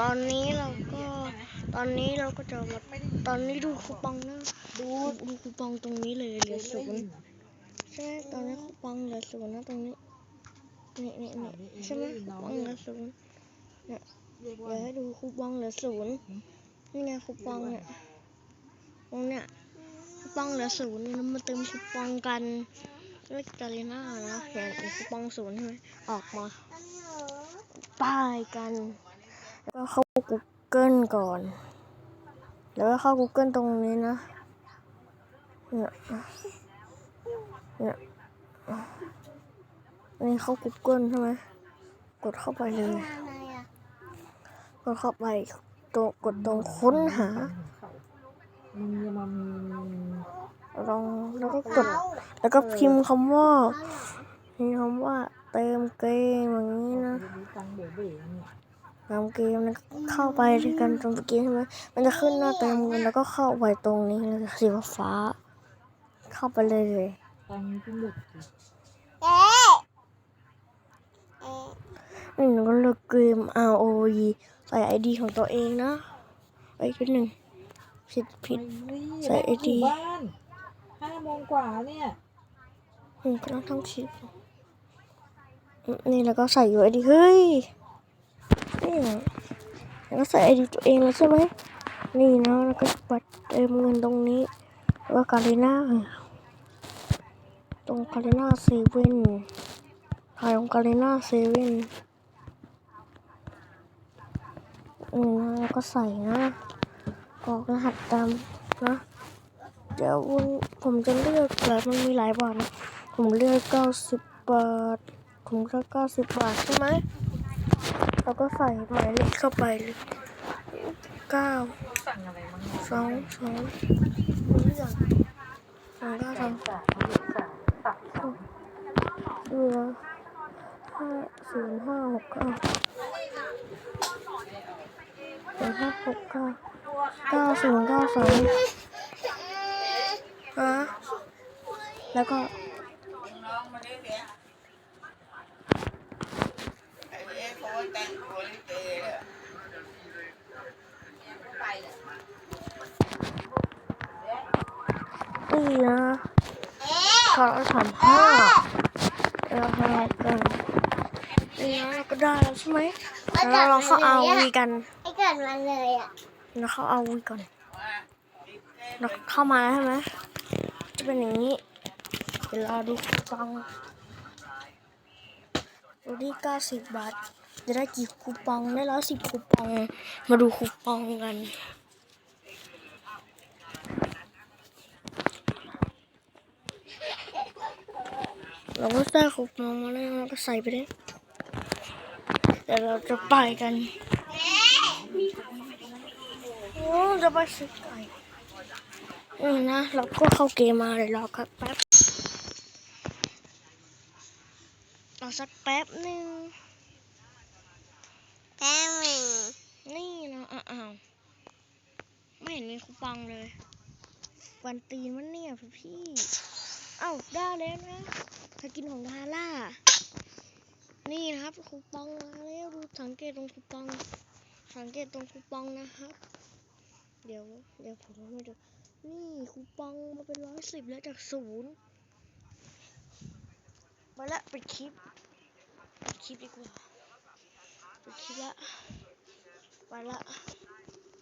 ตอนนี้เราก็ ตอนนี้เราก็จะมา ตอนนี้ดูคูปองนะ ดูดูคูปองตรงนี้เลยเหลือศูนย์ใช่ไหมตอนนี้คูปองเหลือศูนย์นะตรงนี้นี่นี่นี่ใช่ไหมคูปองเหลือศูนย์เนี่ยเดี๋ยวให้ดูคูปองเหลือศูนย์นี่ไงคูปองเนี่ยตรงเนี้ยคูปองเหลือศูนย์เรามาเติมคูปองกันด้วยกาลิน่านะเห็นคูปองศูนย์ใช่ไหมออกมาป้ายกัน แล้วก็เข้า Google ก่อน แล้วก็เข้า Google ตรงนี้นะเนี่ยเนี่ยนี่เข้า Google ใช่ไหมกดเข้าไปเลย กดเข้าไปตรงกดตรงค้นหาลองแล้วก็กดแล้วก็พิมพ์คำว่าพิมพ์คำว่าเติมเกมอย่างนี้นะ ตังเบ๋เป๋เนี่ยเติมเกมแล้วก็เข้าไปที่กันตรงเมื่อกี้ใช่ไหมมันจะขึ้นหน้าเติมเงินแล้วก็เข้าไปตรงนี้เลยสีฟ้า เข้าไปเลยตังที่หมดสินี่หนูก็เลือกเกม R O E ใส่ไอดีของตัวเองนะไอ้ที่หนึ่งผิดผิดไม่รีบใส่ ID อยู่บ้านห้าโมงกว่าเนี่ยอืมก็ต้องทำคลิปอืมนี่แล้วก็ใส่อยู่ไอดีเฮ้ย นี่แล้วก็ใส่ไอดีตัวเองแล้วใช่ไหมนี่นะแล้วก็บัตรเติมเงินตรงนี้แล้วก็กาลิน่าตรงกาลิน่าเซเว่นถ่ายของกาลิน่าเซเว่นนี่นะแล้วก็ใส่นะกรอกรหัสตามนะเดี๋ยวผมจะเลือกแบบมันมีหลายบาทนะผมเลือกเก้าสิบบาทผมเลือกเก้าสิบบาทใช่ไหม แล้วก็ใส่หมายเลขเข้าไปเลยเก้าสั่งอะไรมั้งเนี่ยสองสองเกสองเก้าสองสามสามตักสองเหลือห้าศูนย์ห้าหกเก้าศูนย์ห้าหกเก้าเก้าศูนย์เก้าสองฮะแล้วก็ นี่นะขอสามห้าเราทำกันนี่นะเราก็ได้แล้วใช่ไหมแล้วเราเข้าเอาวีกันไอ้เกิดมาเลยอะเราเข้าเอาวีก่อนเราเข้ามาแล้วใช่ไหมจะเป็นอย่างนี้เดี๋ยวเราดูฟังดูที่เก้าสิบบาท จะได้กี่คูปองได้ร้อยสิบคูปอง มาดูคูปองกันเราก็ได้คูปองมาแล้วเราก็ใส่ไปเลยเดี๋ยวเราจะไปกันโอ้จะไปซื้อไก่นี่นะเราก็เข้าเกมมาเลยรอครับแป๊บรอสักแป๊บหนึ่ง แป้งนึ่งนี่นะอ้าวไม่เห็นมีคูปองเลย วันตีนมันเนี่ยพี่พี่เอ้าได้แล้วนะถ้ากินของทาร่า นี่นะครับคูปองมาแล้วดูสังเกตตรงคูปอง สังเกตตรงคูปองนะครับ เดี๋ยวเดี๋ยวผมเอาดูนี่คูปองมาเป็นร้อยสิบแล้วจากศูนย์มาละปิดคลิปปิดคลิปดีกว่า ปิดคลิปละ ไปละ